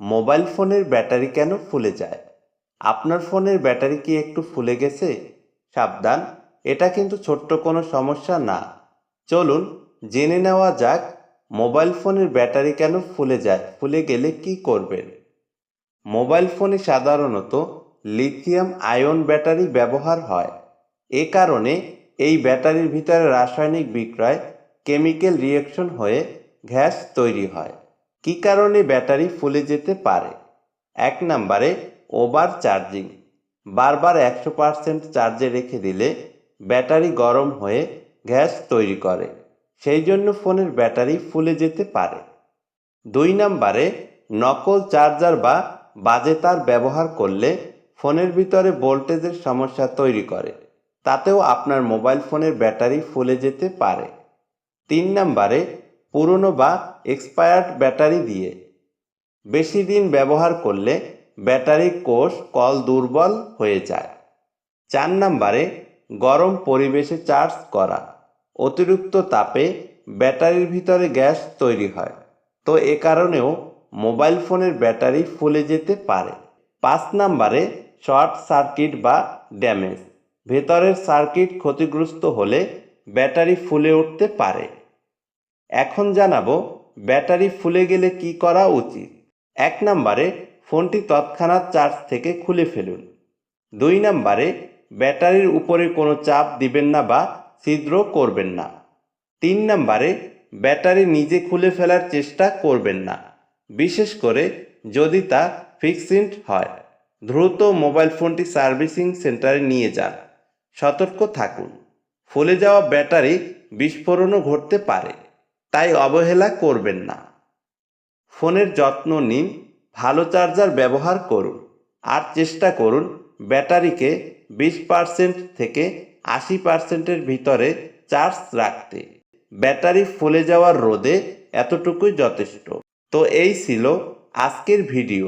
Mobile ফোনের battery কেন ফুলে যায়? আপনার ফোনের ব্যাটারি কি একটু ফুলে গেছে? সাবধান, এটা কিন্তু ছোট্ট কোনো সমস্যা না। চলুন, জেনে নেওয়া যাক, মোবাইল ফোনের ব্যাটারি কেন ফুলে যায়? ফুলে গেলে কি করবেন? মোবাইল ফোনে সাধারণত লিথিয়াম আয়ন ব্যাটারি ব্যবহার হয়। এ কারণে এই ব্যাটারির ভিতরে রাসায়নিক বিক্রয়, কেমিক্যাল রিয়েকশন হয়ে গ্যাস তৈরি হয়। কী কারণে ব্যাটারি ফুলে যেতে পারে? এক নম্বরে, ওভার চার্জিং। বারবার একশো পার্সেন্ট চার্জে রেখে দিলে ব্যাটারি গরম হয়ে গ্যাস তৈরি করে। সেই জন্য ফোনের ব্যাটারি ফুলে যেতে পারে। দুই নম্বরে, নকল চার্জার বা বাজে তার ব্যবহার করলে ফোনের ভিতরে ভোল্টেজের সমস্যা তৈরি করে। তাতেও আপনার মোবাইল ফোনের ব্যাটারি ফুলে যেতে পারে। তিন নম্বরে পুরনো বা এক্সপায়ার্ড ব্যাটারি দিয়ে। বেশি দিন ব্যবহার করলে ব্যাটারি কোষ কল দুর্বল হয়ে যায়। চার নম্বরে গরম পরিবেশে চার্জ করা। অতিরিক্ত তাপে ব্যাটারির ভিতরে গ্যাস তৈরি হয়। তো এ কারণেও মোবাইল ফোনের ব্যাটারি ফুলে যেতে পারে। পাঁচ নম্বরে শর্ট সার্কিট বা ড্যামেজ ভেতরের সার্কিট ক্ষতিগ্রস্ত হলে ব্যাটারি ফুলে উঠতে পারে। এখন জানাব, ব্যাটারি ফুলে গেলে কি করা উচিত? এক নম্বরে, ফোনটি তৎক্ষণাৎ চার্জ থেকে খুলে ফেলুন। দুই নম্বরে, ব্যাটারির উপরে কোনো চাপ দিবেন না বা ছিদ্র করবেন না। তিন নম্বরে, ব্যাটারি নিজে খুলে ফেলার চেষ্টা করবেন না। বিশেষ করে, যদি তা ফিক্সড হয়, দ্রুত মোবাইল ফোনটি সার্ভিসিং সেন্টারে নিয়ে যান। সতর্ক থাকুন। ফুলে যাওয়া ব্যাটারি বিস্ফোরণও ঘটতে পারে। তাই অবহেলা করবেন না। ফোনের যত্ন নিন, ভালো চার্জার ব্যবহার করুন, আর চেষ্টা করুন ব্যাটারিকে বিশ পার্সেন্ট থেকে আশি পার্সেন্টের ভিতরে চার্জ রাখতে। ব্যাটারি ফুলে যাওয়ার রোদে এতটুকুই যথেষ্ট। তো এই ছিল আজকের ভিডিও।